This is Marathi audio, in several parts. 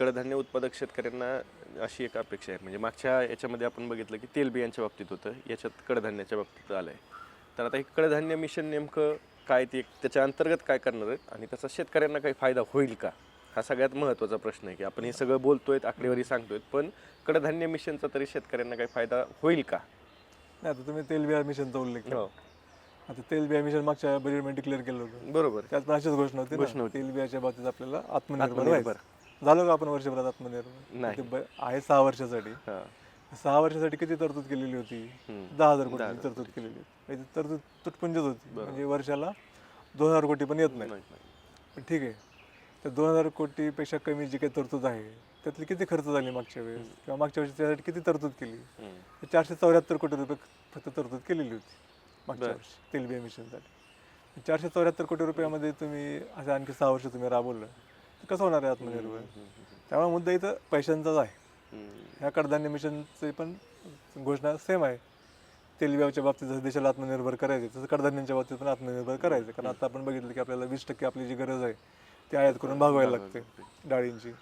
कडधान्य उत्पादक शेतकऱ्यांना अशी एक अपेक्षा आहे. म्हणजे मागच्या याच्यामध्ये आपण बघितलं की तेलबियांच्या बाबतीत होतं याच्यात कडधान्याच्या बाबतीत आलं आहे तर आता हे कडधान्य मिशन नेमकं काय ते त्याच्या अंतर्गत काय करणार आहेत आणि त्याचा शेतकऱ्यांना काही फायदा होईल का? हा सगळ्यात महत्त्वाचा प्रश्न आहे की आपण हे सगळं बोलतोय आकडेवारी सांगतोय पण कडधान्य मिशनचा तरी शेतकऱ्यांना काही फायदा होईल का? नाही आता तुम्ही तेलबिया मिशनचा उल्लेख केला. हो. आता तेलबिया मिशन मागच्या बजेटमध्ये डिक्लेअर केलं होतं. बरोबर. त्यात अशीच घोषणा होती घोषणा. तेलबियाच्या बाबतीत आपल्याला आत्मनिर्भर. झालो का आपण वर्षभरात आत्मनिर्भर? नाही. ते ब- आहे सहा वर्षासाठी. हां. सहा वर्षासाठी किती तरतूद केलेली होती? हम्म. दहा हजार कोटी तरतूद केलेली होती. म्हणजे तरतूद तुटपुंजच होती. म्हणजे वर्षाला दोन हजार कोटी पण येत नाही. नाही, नाही. पण ठीक आहे. तर दोन हजार कोटीपेक्षा कमी जी काही तरतूद आहे त्यातली किती खर्च झाली मागच्या वेळेस? किंवा मागच्या वर्षी त्यासाठी किती तरतूद केली? हम्म. तर चारशे चौऱ्याहत्तर कोटी रुपये फक्त तरतूद केलेली होती मागच्या बरं. वर्षी तेलबिया मिशनसाठी. चारशे चौऱ्याहत्तर कोटी रुपयामध्ये तुम्ही असं आणखी सहा वर्ष तुम्ही राबवलं. कसं होणार आहे आत्मनिर्भर? त्यामुळे मुद्दा इथं पैशांचाच आहे. ह्या कडधान्य मिशनचे पण घोषणा सेम आहे. तेलबियाच्या बाबतीत जसं देशाला आत्मनिर्भर करायचे तसं कडधान्यांच्या बाबतीत पण आत्मनिर्भर करायचं कारण आता आपण बघितलं की आपल्याला वीस टक्के आपली जी गरज आहे ती आयात करून भागवायला लागते डाळींची.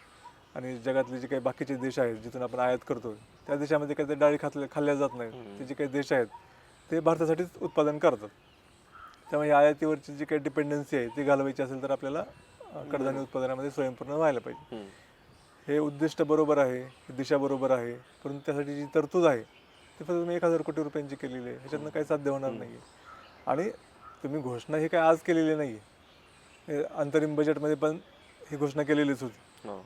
आणि जगातले जे काही बाकीचे देश आहेत जिथून आपण आयात करतो त्या देशामध्ये काही ते डाळी खाल्ल्या खाल्ल्या जात नाहीत. ते जे काही देश आहेत ते भारतासाठीच उत्पादन करतात. त्यामुळे या आयातीवरची जी काही डिपेंडन्सी आहे ती घालवायची असेल तर आपल्याला कडधान्य उत्पादनामध्ये स्वयंपूर्ण व्हायला पाहिजे. हे उद्दिष्ट बरोबर आहे दिशा बरोबर आहे परंतु त्यासाठी जी तरतूद आहे ती फक्त तुम्ही एक हजार कोटी रुपयांची केलेली आहे. ह्याच्यातनं काही साध्य होणार नाही आणि तुम्ही घोषणा ही काय आज केलेली नाही आहे अंतरिम बजेटमध्ये पण ही घोषणा केलेलीच होती. हो.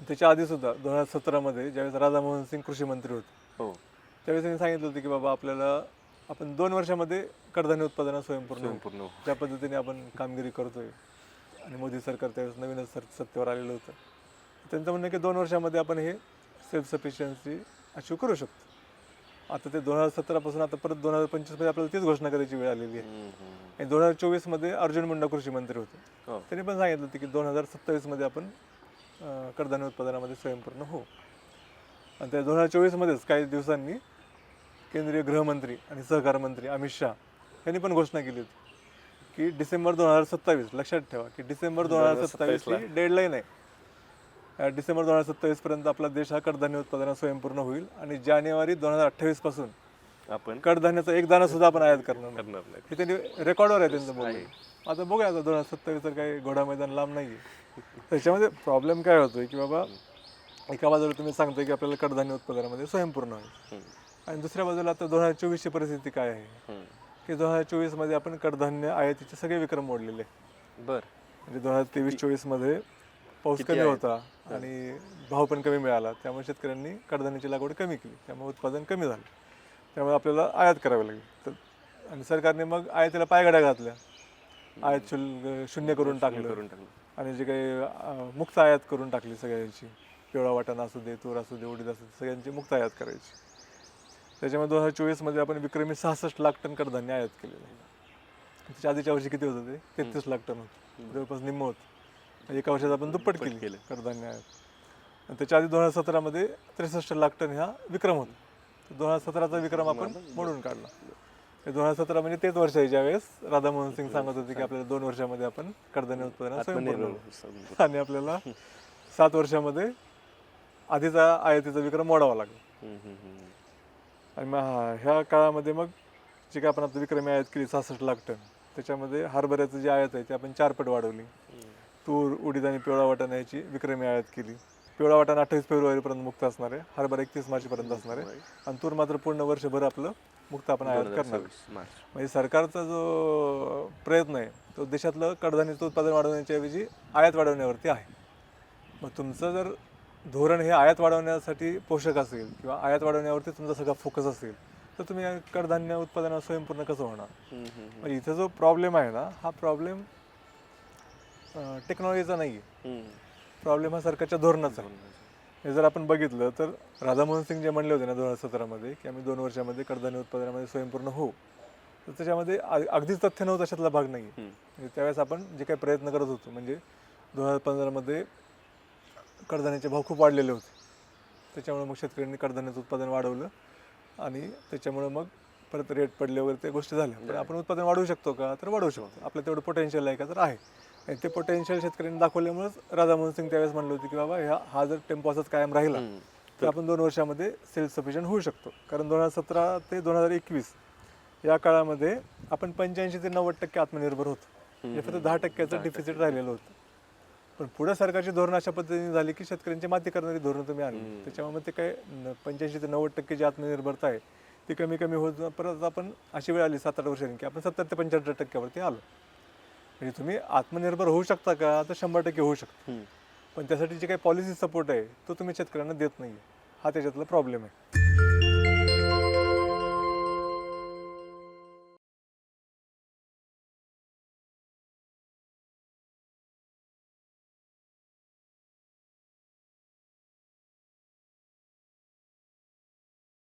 त्याच्या आधीसुद्धा दोन हजार सतरामध्ये ज्यावेळेस राधामोहन सिंग कृषी मंत्री होते हो. त्यावेळेस त्यांनी सांगितलं होतं की बाबा आपल्याला आपण दोन वर्षामध्ये कडधान्य उत्पादनात स्वयंपूर्ण. ज्या पद्धतीने आपण कामगिरी करतोय आणि मोदी सरकार त्यावेळेस नवीनच सर सत्तेवर आलेलं होतं. त्यांचं म्हणणं आहे की दोन वर्षामध्ये आपण हे सेल्फ सफिशियन्सी अचीव करू शकतो. आता ते दोन हजार सतरापासून आता परत दोन हजार पंचवीसमध्ये आपल्याला तीच घोषणा करायची वेळ आलेली आहे. आणि दोन हजार चोवीसमध्ये अर्जुन मुंडा कृषी मंत्री होते. हो. त्यांनी पण सांगितलं होतं की दोन हजार सत्तावीसमध्ये आपण कडधान्य उत्पादनामध्ये स्वयंपूर्ण होऊ. आणि त्या दोन हजार चोवीसमध्येच काही दिवसांनी केंद्रीय गृहमंत्री आणि सहकार मंत्री अमित शहा यांनी पण घोषणा केली होती. की डिसेंबर दोन हजार सत्तावीस लक्षात ठेवा की डिसेंबर दोन हजार सत्तावीस ही डेडलाईन आहे. डिसेंबर दोन हजार सत्तावीसपर्यंत आपला देश हा कडधान्य उत्पादनात स्वयंपूर्ण होईल आणि जानेवारी दोन हजार अठ्ठावीसपासून आपण कडधान्याचा एक दाणा सुद्धा आपण आयात करणार नाही. हे त्यांनी रेकॉर्डवर आहे त्यांचं बोलणं. आता बघूया आता दोन हजार सत्तावीस तर काही घोडा मैदान लांब नाही त्याच्यामध्ये प्रॉब्लेम काय होतोय की बाबा एका बाजूला तुम्ही सांगताय की आपल्याला कडधान्य उत्पादनामध्ये स्वयंपूर्ण आहे. आणि दुसऱ्या बाजूला आता दोन हजार चोवीसची परिस्थिती काय आहे. की दोन हजार चोवीसमध्ये आपण कडधान्य आयातीचे सगळे विक्रम मोडलेले. बर. म्हणजे दोन हजार तेवीस चोवीसमध्ये पाऊस कमी होता आणि भाव पण कमी मिळाला. त्यामुळे शेतकऱ्यांनी कडधान्याची लागवड कमी केली. त्यामुळे उत्पादन कमी झालं. त्यामुळे आपल्याला आयात करावी लागली. तर आणि सरकारने मग आयातीला पायगड्या घातल्या. आयात शुल्क शून्य करून टाकलं. करून टाकलं. आणि जे काही मुक्त आयात करून टाकली सगळ्यांची. पिवळा वाटाणा असू दे तूर असू दे उडीद असू दे सगळ्यांची मुक्त आयात करायची. त्याच्यामुळे दोन हजार चोवीसमध्ये आपण विक्रमी सहासष्ट लाख टन कडधान्य आयात केलेलं आहे. त्याच्या आधीच्या वर्षी किती होतं ते? तेहतीस लाख टन होतं. जवळपास निम्म होतं. म्हणजे एका वर्षात आपण दुप्पट केली केलं. कडधान्य आयात. आणि त्याच्या आधी दोन हजार सतरामध्ये त्रेसष्ट लाख टन ह्या विक्रम होता. दोन हजार सतराचा विक्रम आपण मोडून काढला. दोन हजार सतरा म्हणजे तेच वर्ष आहे ज्यावेळेस राधामोहन सिंग सांगत होते की आपल्याला दोन वर्षामध्ये आपण कडधान्य होऊ. आणि आपल्याला सात वर्षामध्ये आधीचा आयातीचा विक्रम मोडावा लागला. आणि मग हा- ह्या काळामध्ये मग जे काय आपण आता विक्रमी आयात केली सहासष्ट लाख टन त्याच्यामध्ये हरभऱ्याचं जे आयात आहे ते आपण चारपट वाढवली. तूर उडीद आणि पिवळा वाटाणा याची विक्रमी आयात केली. पिवळा वाटाणा अठ्ठावीस फेब्रुवारीपर्यंत मुक्त असणार आहे हरभरा एकतीस मार्चपर्यंत असणार आहे. आणि तूर मात्र पूर्ण वर्षभर आपलं मुक्त आपण आयात करणार. म्हणजे सरकारचा जो प्रयत्न आहे तो देशातलं कडधान्याचं उत्पादन वाढवण्याच्या ऐवजी आयात वाढवण्यावरती आहे. मग तुमचं जर धोरण हे आयात वाढवण्यासाठी पोषक असेल किंवा आयात वाढवण्यावरती तुमचा सगळा फोकस असेल तर तुम्ही कडधान्य उत्पादनात स्वयंपूर्ण कसं होणार? मग इथं जो प्रॉब्लेम आहे ना हा प्रॉब्लेम टेक्नॉलॉजीचा नाही आहे. प्रॉब्लेम हा सरकारच्या धोरणाचा हे जर आपण बघितलं तर राधामोहन सिंग जे म्हणले होते ना दोन हजार सतरामध्ये की आम्ही दोन वर्षामध्ये कडधान्य उत्पादनामध्ये स्वयंपूर्ण होऊ. तर त्याच्यामध्ये अगदीच तथ्य नव्हतं अशातला भाग नाही. म्हणजे त्यावेळेस आपण जे काही प्रयत्न करत होतो म्हणजे दोन हजार पंधरामध्ये कडधान्याचे भाव खूप वाढलेले होते. त्याच्यामुळे मग शेतकऱ्यांनी कडधान्याचं उत्पादन वाढवलं आणि त्याच्यामुळे मग परत रेट पडले वगैरे त्या गोष्टी झाल्या. पण आपण उत्पादन वाढवू शकतो का तर वाढवू शकतो. आपलं तेवढं पोटेन्शियल आहे का तर आहे. आणि ते पोटेन्शियल शेतकऱ्यांनी दाखवल्यामुळेच राधा मोहन सिंग त्यावेळेस म्हणलं होतं की बाबा ह्या हा जर टेम्पो असाच कायम राहिला तर आपण दोन वर्षामध्ये सेल्फ सफिशियंट होऊ शकतो. कारण दोन हजार सतरा ते दोन हजार एकवीस या काळामध्ये आपण पंच्याऐंशी ते नव्वद टक्के आत्मनिर्भर होतो. म्हणजे फक्त दहा टक्क्याचं डिफिसिट राहिलेलं होतं. पण पुढे सरकारची धोरण अशा पद्धतीने झाली की शेतकऱ्यांची माती करणारी धोरण तुम्ही आणली. त्याच्यामुळे ते काय पंच्याऐंशी ते नव्वद टक्के जी आत्मनिर्भरता आहे ती कमी कमी होत परत आपण अशी वेळ आली सात आठ वर्षांनी की आपण सत्तर ते पंच्याहत्तर टक्क्यावरती आलो. म्हणजे तुम्ही आत्मनिर्भर होऊ शकता का? तर शंभर टक्के होऊ शकता. पण त्यासाठी जे काही पॉलिसी सपोर्ट आहे तो तुम्ही शेतकऱ्यांना देत नाही हा त्याच्यातला प्रॉब्लेम आहे.